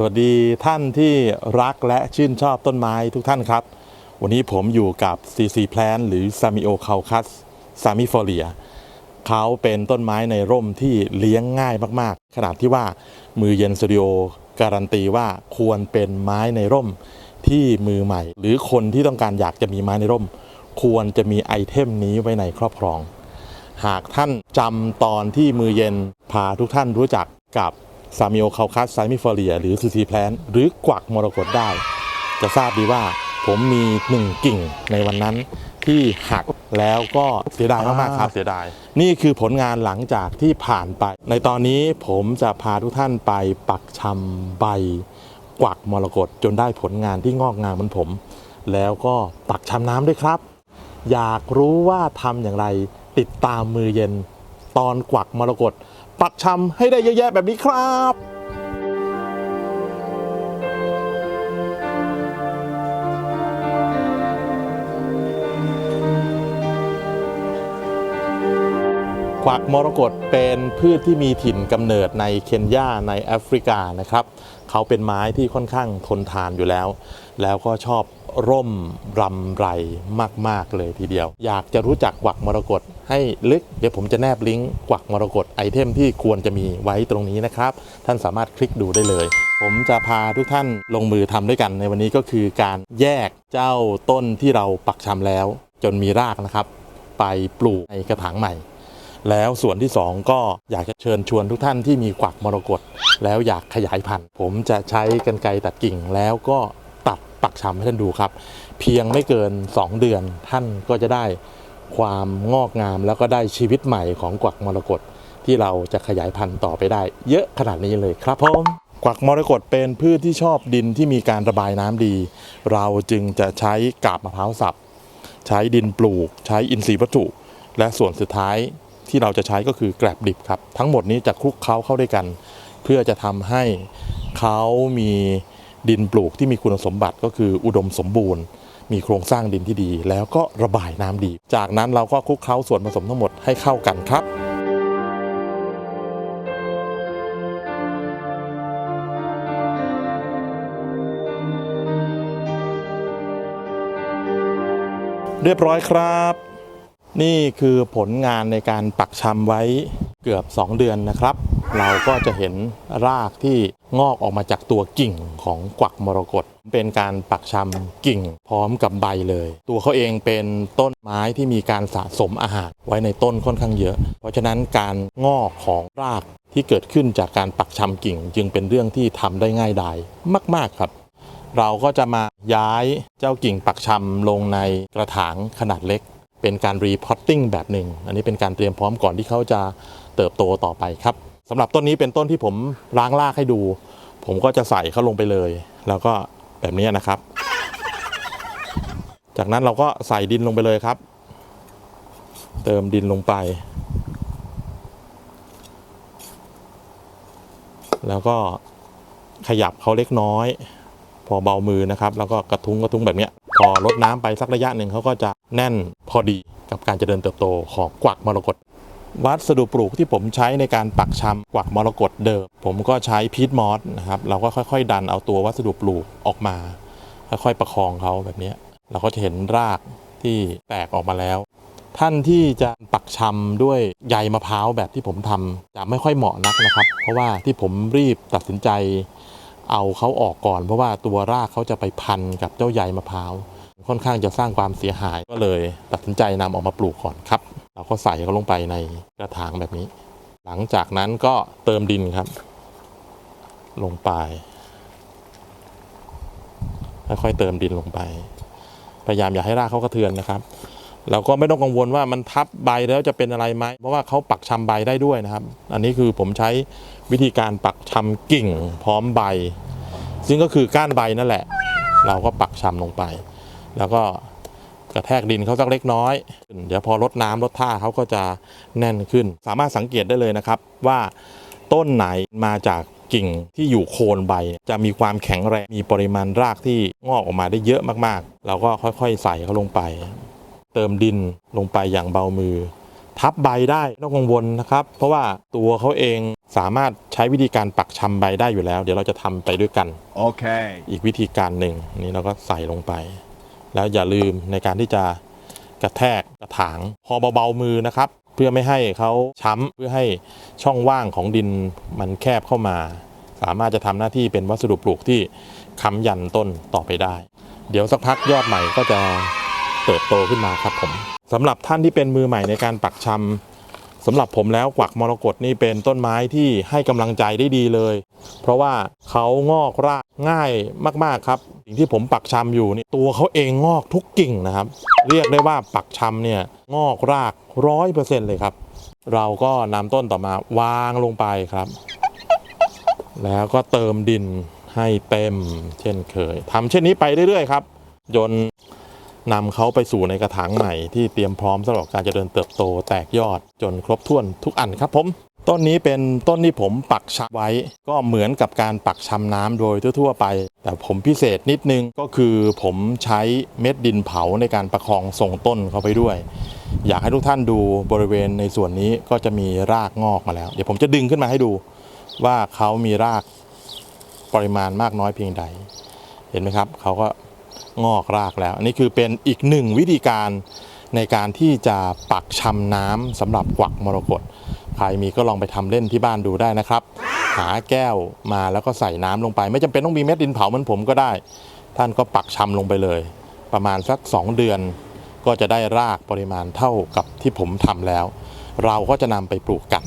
สวัสดีท่านที่รักและชื่นชอบต้นไม้ทุกท่านครับ วันนี้ผมอยู่กับ CC Plant หรือ Samio c a u c u s Samifolia เขาเป็นต้นไม้ในร่มที่เลี้ยงง่ายมากๆ ขนาดที่ว่ามือเย็นสตูดิโอการันตีว่าควรเป็นไม้ในร่มที่มือใหม่ หรือคนที่ต้องการอยากจะมีไม้ในร่ม ควรจะมีไอเทมนี้ไว้ในครอบครอง หากท่านจำตอนที่มือเย็นพาทุกท่านรู้จักกับ ซามิโอคาคัสไซมิฟอเรีย หรือซีซีแพลนหรือกวักมรกตได้ จะทราบดีว่าผมมีหนึ่งกิ่งในวันนั้นที่หักแล้วก็เสียดายมากๆครับ เสียดาย นี่คือผลงานหลังจากที่ผ่านไป ในตอนนี้ผมจะพาทุกท่านไปปักชำใบกวักมรกตจนได้ผลงานที่งอกงามเหมือนผม แล้วก็ปักชำน้ำด้วยครับ อยากรู้ว่าทำอย่างไรติดตามมือเย็นตอนกวักมรกต ปักชำให้ได้เยอะแยะแบบนี้ครับ กวักมรกตเป็นพืชที่มีถิ่นกำเนิดในเคนยาในแอฟริกานะครับเขาเป็นไม้ที่ค่อนข้างทนทานอยู่แล้ว แล้วก็ชอบร่มรำไรมาก ๆ เลยทีเดียว อยากจะรู้จักกวักมรกตให้ลึก เดี๋ยวผมจะแนบลิงก์กวักมรกตไอเทมที่ควรจะมีไว้ตรงนี้นะครับ ท่านสามารถคลิกดูได้เลย ผมจะพาทุกท่านลงมือทำด้วยกันในวันนี้ก็คือการแยกเจ้าต้นที่เราปักชำแล้ว จนมีรากนะครับ ไปปลูกในกระถางใหม่ แล้วส่วนที่ 2 ก็อยากจะเชิญชวนทุกท่านที่มีกวักมรกตแล้วอยากขยายพันธุ์ ผมจะใช้กรรไกรตัดกิ่งแล้วก็ตัดปักชำให้ท่านดูครับ เพียงไม่เกิน 2 เดือนท่านก็จะได้ความงอกงามแล้วก็ได้ชีวิตใหม่ของกวักมรกตที่เราจะขยายพันธุ์ต่อไปได้ เยอะขนาดนี้เลยครับผมกวักมรกตเป็นพืชที่ชอบดินที่มีการระบายน้ำดี เราจึงจะใช้กาบมะพร้าวสับ ใช้ดินปลูก ใช้อินทรีย์วัตถุ และส่วนสุดท้าย ที่เราจะใช้ก็คือแกลบดิบครับ ทั้งหมดนี้จะคลุกเคล้าเข้าด้วยกัน เพื่อจะทำให้เขามีดินปลูกที่มีคุณสมบัติก็คืออุดมสมบูรณ์ มีโครงสร้างดินที่ดี แล้วก็ระบายน้ำดี จากนั้นเราก็คลุกเคล้าส่วนผสมทั้งหมดให้เข้ากันครับเรียบร้อยครับ นี่คือผลงานในการปักชำไว้เกือบ 2 เดือนนะครับ เราก็จะเห็นรากที่งอกออกมาจากตัวกิ่งของกวักมรกตเป็นการปักชำกิ่งพร้อมกับใบเลย ตัวเขาเองเป็นต้นไม้ที่มีการสะสมอาหารไว้ในต้นค่อนข้างเยอะ เพราะฉะนั้นการงอกของรากที่เกิดขึ้นจากการปักชำกิ่ง จึงเป็นเรื่องที่ทำได้ง่ายดายมาก ๆครับเราก็จะมาย้ายเจ้ากิ่งปักชำลงในกระถางขนาดเล็ก เป็นการรีพอตติ้งแบบหนึ่ง อันนี้เป็นการเตรียมพร้อมก่อนที่เขาจะเติบโตต่อไปครับสำหรับต้นนี้เป็นต้นที่ผมล้างรากให้ดู ผมก็จะใส่เขาลงไปเลย แล้วก็แบบนี้นะครับ จากนั้นเราก็ใส่ดินลงไปเลยครับ เติมดินลงไป แล้วก็ขยับเขาเล็กน้อย พอเบามือนะครับ แล้วก็กระทุ้งกระทุ้งแบบนี้พอลดน้ำไปสักระยะหนึ่งเขาก็จะแน่น พอดีกับการเจริญเติบโตของกวักมรกตวัสดุปลูกที่ผมใช้ในการปักชำกวักมรกตเดิม ผมก็ใช้พีทมอสนะครับเราก็ค่อยๆ ดันเอาตัววัสดุปลูกออกมา ค่อยๆ ประคองเขาแบบนี้เราก็จะเห็นรากที่แตกออกมาแล้ว ท่านที่จะปักชำด้วยใยมะพร้าวแบบที่ผมทำจะไม่ค่อยเหมาะนักนะครับ เพราะว่าที่ผมรีบตัดสินใจเอาเขาออกก่อน เพราะว่าตัวรากเขาจะไปพันกับเจ้าใยมะพร้าว ค่อนข้างจะสร้างความเสียหายก็เลยตัดสินใจนำออกมาปลูกก่อนครับ เราก็ใส่เขาลงไปในกระถางแบบนี้ หลังจากนั้นก็เติมดินครับ ลงไปค่อยๆเติมดินลงไป พยายามอย่าให้รากเขากระเทือนนะครับเราก็ไม่ต้องกังวลว่ามันทับใบแล้วจะเป็นอะไรไหมเพราะว่าเขาปักชำใบได้ด้วยนะครับ อันนี้คือผมใช้วิธีการปักชำกิ่งพร้อมใบ ซึ่งก็คือก้านใบนั่นแหละ เราก็ปักชำลงไป แล้วก็กระแทกดินเขาสักเล็กน้อย เดี๋ยวพอลดน้ำลดท่าเขาก็จะแน่นขึ้น สามารถสังเกตได้เลยนะครับว่าต้นไหนมาจากกิ่งที่อยู่โคนใบ จะมีความแข็งแรงมีปริมาณรากที่งอกออกมาได้เยอะมากๆ เราก็ค่อยๆใส่เขาลงไป เติมดินลงไปอย่างเบามือ ทับใบได้ไม่ต้องกังวลนะครับ เพราะว่าตัวเขาเองสามารถใช้วิธีการปักชำใบได้อยู่แล้ว เดี๋ยวเราจะทำไปด้วยกัน Okay. อีกวิธีการหนึ่งนี่เราก็ใส่ลงไป แล้วอย่าลืมในการที่จะกระแทกกระถางพอเบาๆมือนะครับ เพื่อไม่ให้เขาช้ำเพื่อให้ช่องว่างของดินมันแคบเข้ามา สามารถจะทำหน้าที่เป็นวัสดุปลูกที่ค้ำยันต้นต่อไปได้ เดี๋ยวสักพักยอดใหม่ก็จะเติบโตขึ้นมาครับผมสำหรับท่านที่เป็นมือใหม่ในการปักชำสำหรับผมแล้วกวักมรกตนี่เป็นต้นไม้ที่ให้กำลังใจได้ดีเลย เพราะว่าเขางอกราก ง่ายมากๆครับสิ่งที่ผมปักชำอยู่นี่ตัวเขาเองงอกทุกกิ่งนะครับ เรียกได้ว่าปักชำเนี่ยงอกรากร้อยเปอร์เซ็นต์เลยครับ เราก็นำต้นต่อมาวางลงไปครับ แล้วก็เติมดินให้เต็ม เช่นเคยทำเช่นนี้ไปเรื่อยๆครับจนนำเขาไปสู่ในกระถางใหม่ที่เตรียมพร้อมสำหรับการจเจริญเติบโตแตกยอดจนครบถ้วนทุกอันครับผม ต้นนี้เป็นต้นที่ผมปักชำไว้ ก็เหมือนกับการปักชำน้ำโดยทั่วๆไป แต่ผมพิเศษนิดนึงก็คือผมใช้เม็ดดินเผาในการประคองทรงต้นเขาไปด้วย อยากให้ทุกท่านดูบริเวณในส่วนนี้ก็จะมีรากงอกมาแล้ว เดี๋ยวผมจะดึงขึ้นมาให้ดูว่าเขามีรากปริมาณมากน้อยเพียงใด เห็นไหมครับเขาก็งอกรากแล้ว อันนี้คือเป็นอีกหนึ่งวิธีการในการที่จะปักชำน้ำสำหรับกวักมรกต ใครมีก็ลองไปทำเล่นที่บ้านดูได้นะครับ หาแก้วมาแล้วก็ใส่น้ำลงไป ไม่จำเป็นต้องมีเม็ดดินเผาเหมือนผมก็ได้ ท่านก็ปักชำลงไปเลย ประมาณสัก 2 เดือน ก็จะได้รากปริมาณเท่ากับที่ผมทำแล้ว เราก็จะนำไปปลูกกัน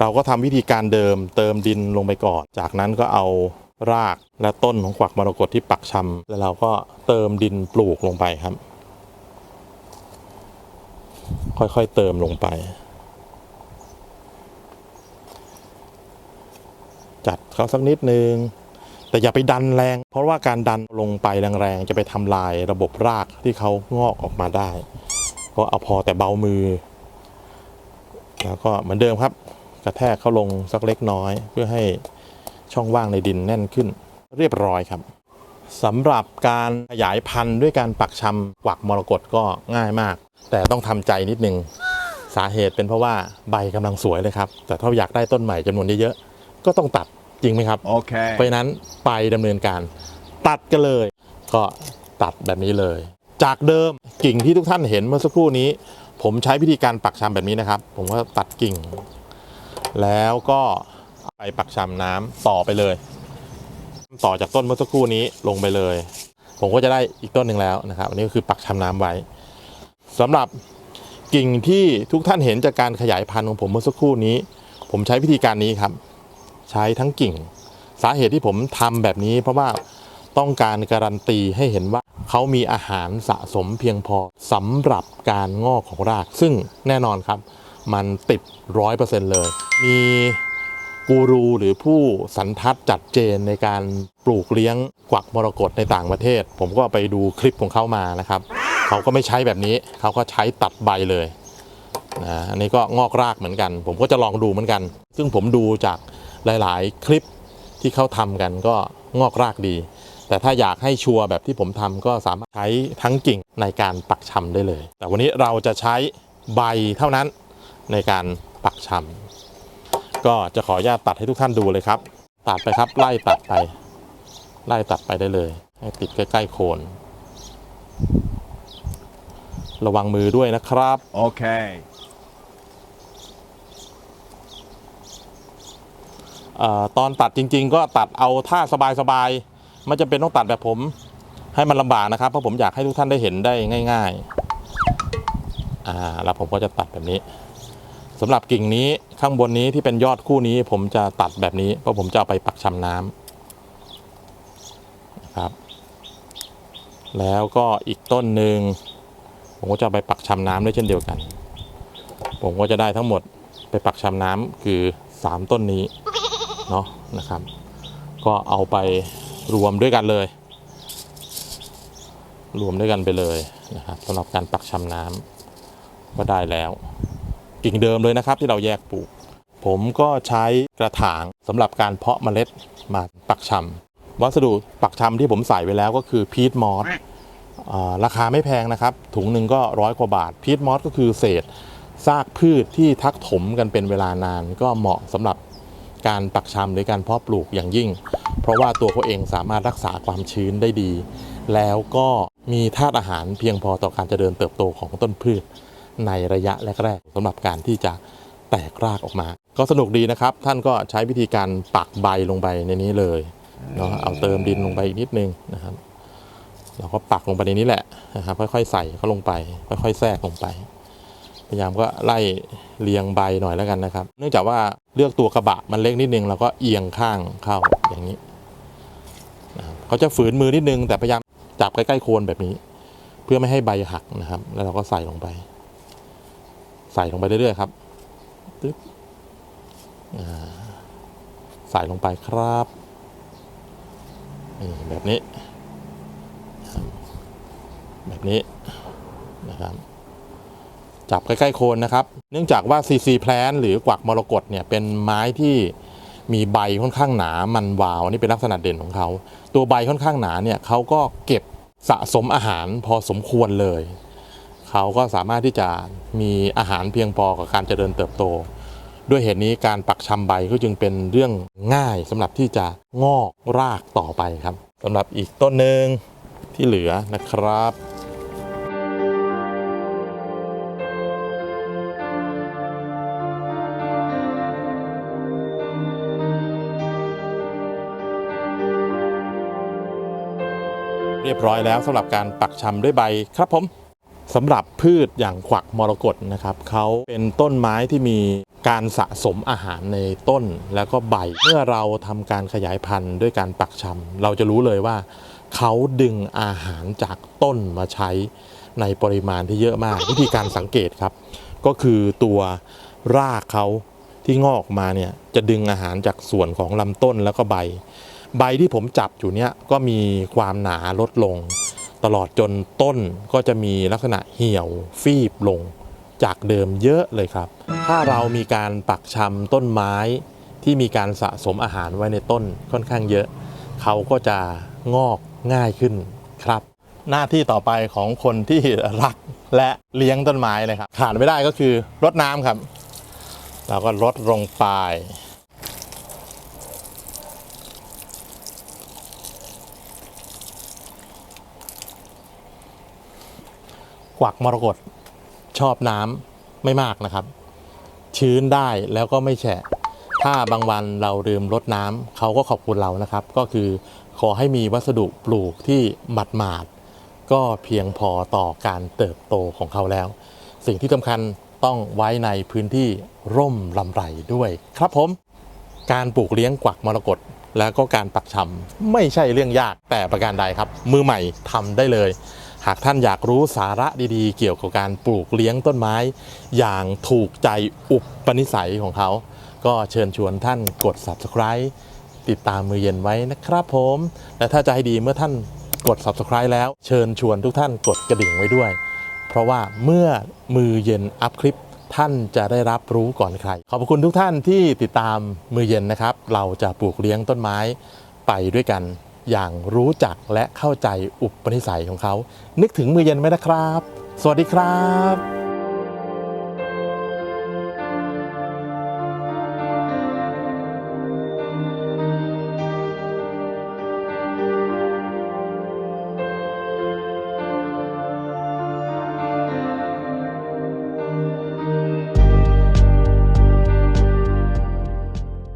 เราก็ทำวิธีการเดิมเติมดินลงไปก่อน จากนั้นก็เอารากและต้นของกวักมรกตที่ปักชำแล้วเราก็เติมดินปลูกลงไปครับ ค่อยๆเติมลงไป จัดเขาสักนิดนึง แต่อย่าไปดันแรง เพราะว่าการดันลงไปแรงๆจะไปทำลายระบบรากที่เขางอกออกมาได้ ก็เอาพอแต่เบามือ แล้วก็เหมือนเดิมครับ กระแทกเข้าลงสักเล็กน้อย เพื่อให้ช่องว่างในดินแน่นขึ้น เรียบร้อยครับสำหรับการขยายพันธุ์ด้วยการปักชำกวักมรกตก็ง่ายมาก แต่ต้องทำใจนิดนึง สาเหตุเป็นเพราะว่าใบกำลังสวยเลยครับ แต่ถ้าอยากได้ต้นใหม่จำนวนเยอะๆ ก็ต้องตัดจริงไหมครับ Okay. เพราะฉะนั้นไปดำเนินการ ตัดกันเลย ก็ตัดแบบนี้เลย จากเดิมกิ่งที่ทุกท่านเห็นเมื่อสักครู่นี้ ผมใช้วิธีการปักชำแบบนี้นะครับ ผมก็ตัดกิ่ง แล้วก็เอาไปปักชำน้ำต่อไปเลย ต่อจากต้นเมื่อสักครู่นี้ลงไปเลย ผมก็จะได้อีกต้นหนึ่งแล้วนะครับ อันนี้ก็คือปักชำน้ำไว้สำหรับกิ่งที่ทุกท่านเห็นจากการขยายพันธุ์ของผมเมื่อสักครู่นี้ ผมใช้วิธีการนี้ครับ ใช้ทั้งกิ่ง สาเหตุที่ผมทำแบบนี้ เพราะว่าต้องการการันตีให้เห็นว่าเขามีอาหารสะสมเพียงพอสำหรับการงอกของราก ซึ่งแน่นอนครับ มันติดร้อยเปอร์เซ็นต์เลย มีกูรูหรือผู้สันทัดจัดเจนในการปลูกเลี้ยงกวักมรกตในต่างประเทศ ผมก็ไปดูคลิปของเขามานะครับ เขาก็ไม่ใช้แบบนี้ เขาก็ใช้ตัดใบเลยนะอันนี้ก็งอกรากเหมือนกัน ผมก็จะลองดูเหมือนกัน ซึ่งผมดูจาก หลาย ๆ คลิปที่เขาทำกันก็งอกรากดี แต่ถ้าอยากให้ชัวร์แบบที่ผมทำก็สามารถใช้ทั้งกิ่งในการปักชำได้เลย แต่วันนี้เราจะใช้ใบเท่านั้นในการปักชำก็จะขออนุญาตตัดให้ทุกท่านดูเลยครับ ตัดไปครับไล่ตัดไป ไล่ตัดไปได้เลย ให้ติดใกล้ ๆ โคน ระวังมือด้วยนะครับ Okay. เอ่ ตอนตัดจริง ๆ ก็ตัดเอาท่าสบายๆไม่จำเป็นต้องตัดแบบผม ให้มันลำบากนะครับ เพราะผมอยากให้ทุกท่านได้เห็นได้ง่ายๆอ่าแล้วผมก็จะตัดแบบนี้สำหรับกิ่งนี้ข้างบนนี้ที่เป็นยอดคู่นี้ ผมจะตัดแบบนี้เพราะผมจะเอาไปปักชำน้ำครับ แล้วก็อีกต้นหนึ่งผมก็จะไปปักชำน้ำด้วยเช่นเดียวกัน ผมก็จะได้ทั้งหมดไปปักชำน้ำคือ 3 ต้นนี้ เนาะนะครับ ก็เอาไปรวมด้วยกันเลย รวมด้วยกันไปเลยนะครับสำหรับการปักชำน้ำก็ได้แล้ว กิ่งเดิมเลยนะครับที่เราแยกปลูก ผมก็ใช้กระถางสำหรับการเพาะเมล็ดมาปักชำวัสดุปักชำที่ผมใส่ไว้แล้วก็คือพีทมอสราคาไม่แพงนะครับ ถุงหนึ่งก็ร้อยกว่าบาท พีทมอสก็คือเศษซากพืชที่ทักถมกันเป็นเวลานานก็เหมาะสำหรับ การปักชำหรือการเพาะปลูกอย่างยิ่ง เพราะว่าตัวเขาเองสามารถรักษาความชื้นได้ดี แล้วก็มีธาตุอาหารเพียงพอต่อการเจริญเติบโตของต้นพืช ในระยะแรกๆสำหรับการที่จะแตกรากออกมา ก็สนุกดีนะครับ ท่านก็ใช้วิธีการปักใบลงไปในนี้เลยเนาะเอาเติมดินลงไปอีกนิดนึงนะครับเราก็ปักลงไปในนี้แหละนะครับค่อยๆใส่เขาลงไป ค่อยๆแทรกลงไป พยายามก็ไล่เรียงใบหน่อยแล้วกันนะครับ เนื่องจากว่าเลือกตัวกระบะมันเล็กนิดนึงเราก็เอียงข้างเข้าอย่างนี้นะครับเขาจะฝืนมือนิดนึง แต่พยายามจับใกล้ๆโคนแบบนี้ เพื่อไม่ให้ใบหักนะครับ แล้วเราก็ใส่ลงไป ใส่ลงไปเรื่อยๆครับตึ๊บใส่ลงไปครับแบบนี้ แบบนี้นะครับ จับใกล้ๆโคนนะครับ เนื่องจากว่า CC แพลนหรือกวักมรกตเนี่ยเป็นไม้ที่มีใบค่อนข้างหนามันวาวนี่เป็นลักษณะเด่นของเขา ตัวใบค่อนข้างหนาเนี่ยเขาก็เก็บสะสมอาหารพอสมควรเลย เขาก็สามารถที่จะมีอาหารเพียงพอกับการเจริญเติบโต ด้วยเหตุนี้การปักชำใบก็จึงเป็นเรื่องง่ายสำหรับที่จะงอกรากต่อไปครับสำหรับอีกต้นหนึ่งที่เหลือนะครับ เรียบร้อยแล้วสำหรับการปักชำด้วยใบครับผมสำหรับพืชอย่างขวักมรกตนะครับเขาเป็นต้นไม้ที่มีการสะสมอาหารในต้นแล้วก็ใบ เมื่อเราทำการขยายพันธุ์ด้วยการปักชำเราจะรู้เลยว่าเขาดึงอาหารจากต้นมาใช้ในปริมาณที่เยอะมาก วิธีการสังเกตครับ ก็คือตัวรากเขาที่งอกมาเนี่ยจะดึงอาหารจากส่วนของลำต้นแล้วก็ใบ ใบที่ผมจับอยู่เนี่ยก็มีความหนาลดลง ตลอดจนต้นก็จะมีลักษณะเหี่ยวฟีบลง จากเดิมเยอะเลยครับ ถ้าเรามีการปักชำต้นไม้ที่มีการสะสมอาหารไว้ในต้นค่อนข้างเยอะ เขาก็จะงอกง่ายขึ้นครับ หน้าที่ต่อไปของคนที่รักและเลี้ยงต้นไม้นะครับขาดไม่ได้ก็คือรดน้ำครับ เราก็รดลงไป กวักมรกตชอบน้ำไม่มากนะครับ ชื้นได้แล้วก็ไม่แฉะ ถ้าบางวันเราลืมรดน้ำเขาก็ขอบคุณเรานะครับ ก็คือขอให้มีวัสดุปลูกที่หมัดหมาดก็เพียงพอต่อการเติบโตของเขาแล้ว สิ่งที่สำคัญต้องไว้ในพื้นที่ร่มลำไรด้วยครับผม การปลูกเลี้ยงกวักมรกตแล้วก็การปักชำไม่ใช่เรื่องยากแต่ประการใดครับ มือใหม่ทำได้เลย หากท่านอยากรู้สาระดีๆ เกี่ยวกับการปลูกเลี้ยงต้นไม้ อย่างถูกใจอุปนิสัยของเขา ก็เชิญชวนท่านกด subscribe ติดตามมือเย็นไว้นะครับผม และถ้าจะให้ดีเมื่อท่านกด subscribe แล้ว เชิญชวนทุกท่านกดกระดิ่งไว้ด้วย เพราะว่าเมื่อมือเย็นอัพคลิปท่านจะได้รับรู้ก่อนใคร ขอบคุณทุกท่านที่ติดตามมือเย็นนะครับ เราจะปลูกเลี้ยงต้นไม้ไปด้วยกัน อย่างรู้จักและเข้าใจอุปนิสัยของเขา นึกถึงมือเย็นไหมนะครับ สวัสดีครับ